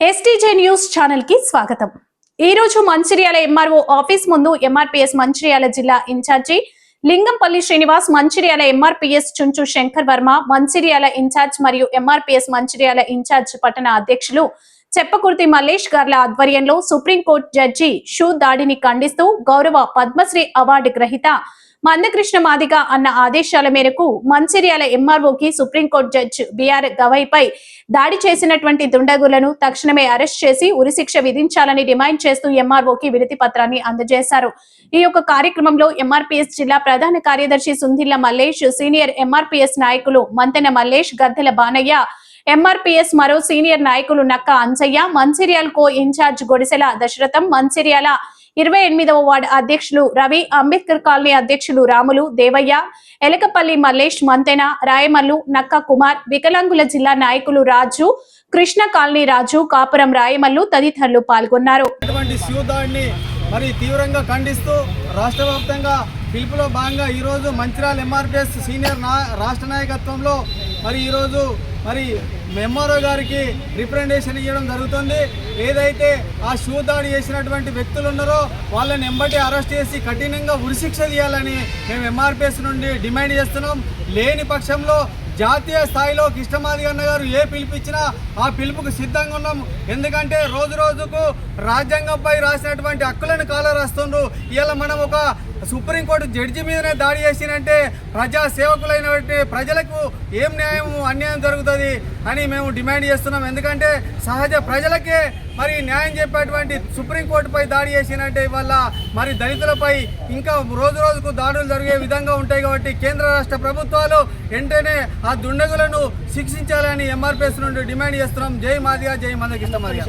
STJ news ఛానల్కి స్వాగతం. ఈ రోజు మంచిర్యాల ఎంఆర్ఓ ఆఫీస్ ముందు ఎంఆర్పీఎస్ మంచిర్యాల జిల్లా incharge Lingampalli Srinivas Mancherial MRPS Chunchu Shankar Varma Mancherial incharge మరియు ఎంఆర్పీఎస్ మంచిర్యాల ఇన్ఛార్జ్ పట్టణ అధ్యక్షులు చెప్పకుర్తి మల్లేష్ గార్ల ఆధ్వర్యంలో సుప్రీంకోర్టు జడ్జి షూ దాడిని ఖండిస్తూ గౌరవ పద్మశ్రీ అవార్డు గ్రహీత మందకృష్ణ మాదిగ అన్న ఆదేశాల మేరకు మంచిర్యాల ఎంఆర్ఓకి సుప్రీంకోర్టు జడ్జి బిఆర్ గవైపై దాడి చేసినటువంటి దుండగులను తక్షణమే అరెస్ట్ చేసి ఉరిశిక్ష విధించాలని డిమాండ్ చేస్తూ ఎంఆర్ఓకి వినతి పత్రాన్ని అందజేశారు. ఈ యొక్క కార్యక్రమంలో ఎంఆర్పీఎస్ జిల్లా ప్రధాన కార్యదర్శి సుందిల్ల మల్లేష్ సీనియర్ ఎంఆర్పీఎస్ నాయకులు మంతెన మల్లేష్ గద్దెల బానయ్య ఎంఆర్పీఎస్ మరో సీనియర్ నాయకులు నక్క అంచయ్య మంచిర్యాల కో ఇన్ఛార్జ్ గొడిసెల దశరథం మంచిర్యాల ఇరవై ఎనిమిదవ వార్డు అధ్యక్షులు రవి అంబేద్కర్ కాలనీ అధ్యక్షులు రాములు దేవయ్య ఎలకపల్లి మల్లేష్ మంతెన రాయమల్లు నక్క కుమార్ వికలాంగుల జిల్లా నాయకులు రాజు కృష్ణ కాలనీ రాజు కాపురం రాయమల్లు తదితరులు పాల్గొన్నారు. మరి తీవ్రంగా ఖండిస్తూ రాష్ట్ర వ్యాప్తంగా పిలుపులో భాగంగా ఈరోజు మంచిర్యాల ఎంఆర్పిఎస్ సీనియర్ నా రాష్ట్ర నాయకత్వంలో మరి ఈరోజు మరి ఎంఆర్ఓ గారికి రిప్రజెంటేషన్ ఇవ్వడం జరుగుతుంది. ఏదైతే ఆ షూ దాడి చేసినటువంటి వ్యక్తులు ఉన్నారో వాళ్ళని ఎంబటి అరెస్ట్ చేసి కఠినంగా ఉరిశిక్ష తీయాలని మేము ఎంఆర్పిఎస్ నుండి డిమాండ్ చేస్తున్నాం. లేని పక్షంలో జాతీయ స్థాయిలో కృష్ణమాది అన్న గారు ఏ పిలిపించినా ఆ పిలుపుకు సిద్ధంగా ఉన్నాం. ఎందుకంటే రోజు రోజుకు రాజ్యాంగంపై రాసినటువంటి హక్కులను కాలరాస్తుండ్రు. ఇలా మనం ఒక సుప్రీంకోర్టు జడ్జి మీదనే దాడి చేసినంటే ప్రజా సేవకులైనటువంటి ప్రజలకు ఏం న్యాయం అన్యాయం జరుగుతుంది అని మేము డిమాండ్ చేస్తున్నాం. ఎందుకంటే సహజ ప్రజలకే మరి న్యాయం చెప్పేటువంటి సుప్రీంకోర్టుపై దాడి చేసినంటే వల్ల మరి దళితులపై ఇంకా రోజు రోజుకు దాడులు జరిగే విధంగా ఉంటాయి కాబట్టి కేంద్ర రాష్ట్ర ప్రభుత్వాలు వెంటనే ఆ దుండగులను శిక్షించాలని ఎంఆర్పిఎస్ నుండి డిమాండ్ చేస్తున్నాం. జై మాదిగా జై మందకృష్ణ మాదిగా.